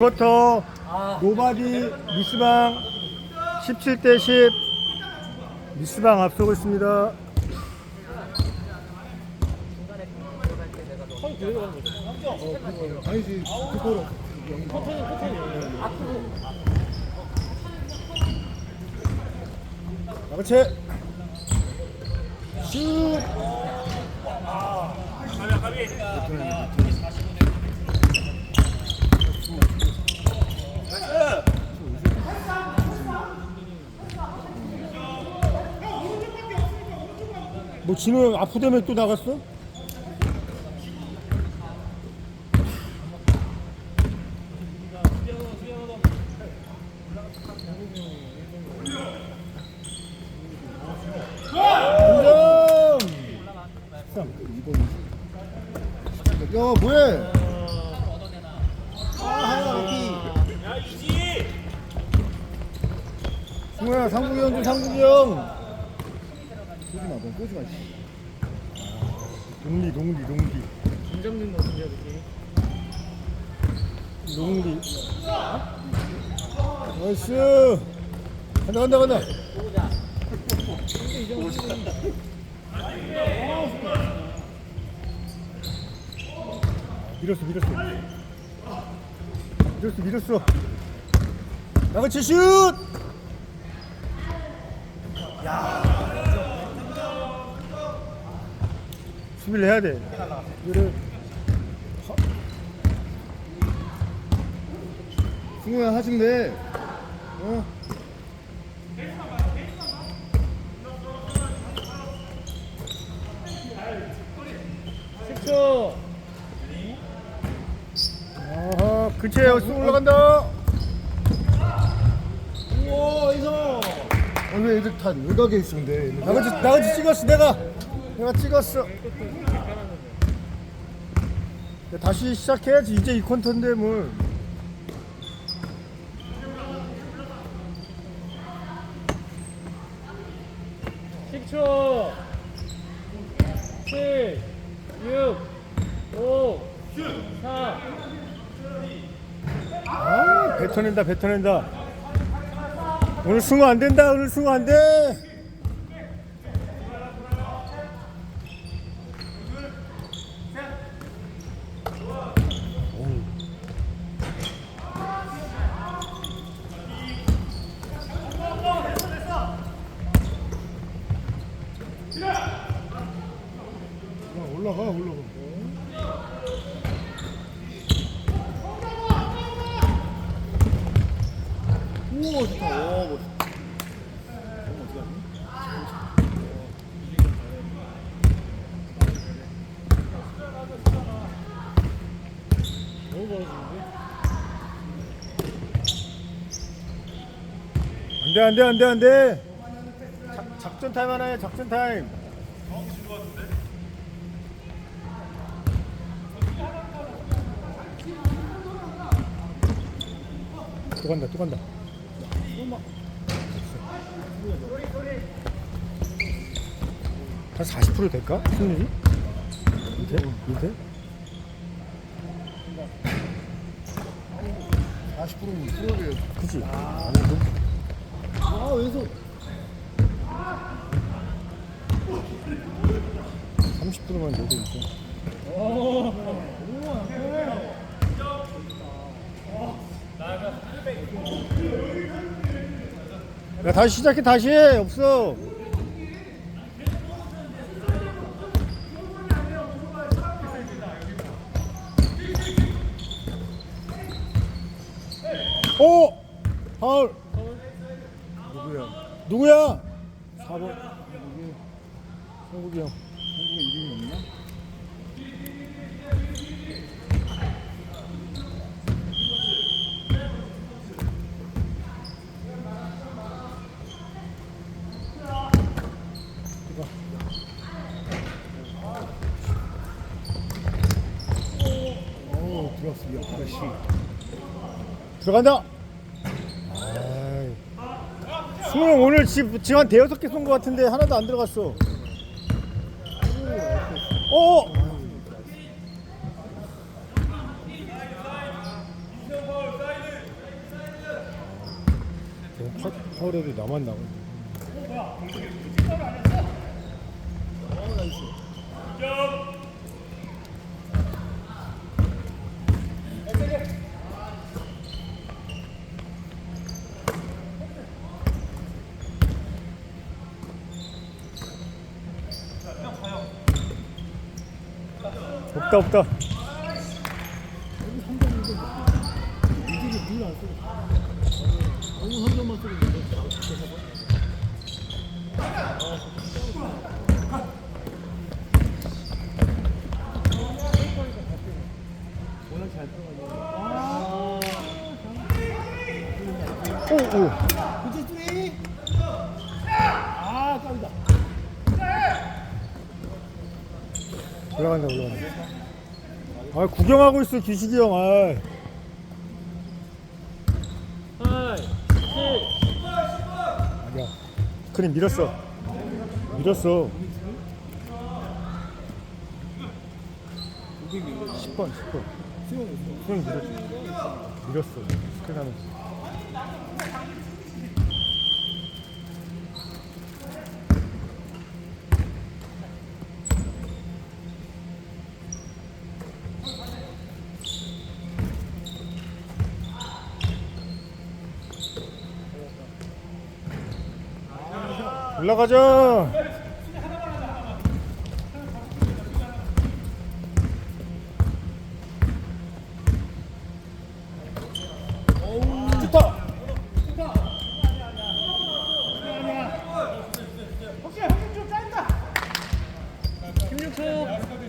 버터 노바디 미스방 17대 10 미스방 앞서고 있습니다. 아니지 그거로. 슛. 뭐 진호 형 아프다며 또 나갔어? 아 승우야 상국이 형 좀 상국이 형. 쏘지 마, 너 쏘지 마. 농리 농리 농리 김정민 모습이야 그게 농리. 나이스. 간다 간다 간다. 밀었어 밀었어. 밀었어 밀었어. 나같이 슛. 수비를 해야 돼. 승우야 하시면 돼 어? 10초 아하 그치 여기 올라간다. 우와 이성 오늘 애들 다 외곽에 돼 나같이 나같이 찍었어 내가 내가 찍었어. 야, 다시 시작해야지 이제 이 콘텐츠인데 뭘. 십초7 6 5 4 아 뱉어낸다 뱉어낸다. 오늘 승우 안 된다 오늘 승우 안 돼. 야, 올라가 올라가. 우와 멋있다. 너무 벌어지는데? 안돼 안돼 안돼 안돼. 작- 작전 타임 하나 해 작전 타임. 또 간다 또 간다. 한 40% 될까? 승률이? 밑에? 밑에? 40%면 프로를 그치? 아 왼손 30%만 내도 있어. 야 다시 시작해 다시 해 없어. 오! 파울. 누구야? 누구야? 4번. 성국이 형. 한국에 이름이 없나? 씨. 들어간다. 수는 오늘 집, 지금 한 대여섯 개 쏜 것 같은데 하나도 안 들어갔어. 어! 파울에도 나만 나오네. 어, 나이스. 들어가네. 오 오. 그치 쓰리 아 깜다 올라간다 올라간다. 아 구경하고 있어 규식이 형. 아. 아니야. 그래 밀었어. 밀었어. 10번 10번. 수영 밀었어. 밀었어. 스크린 하면서. 올라가자. 좋다. 16초.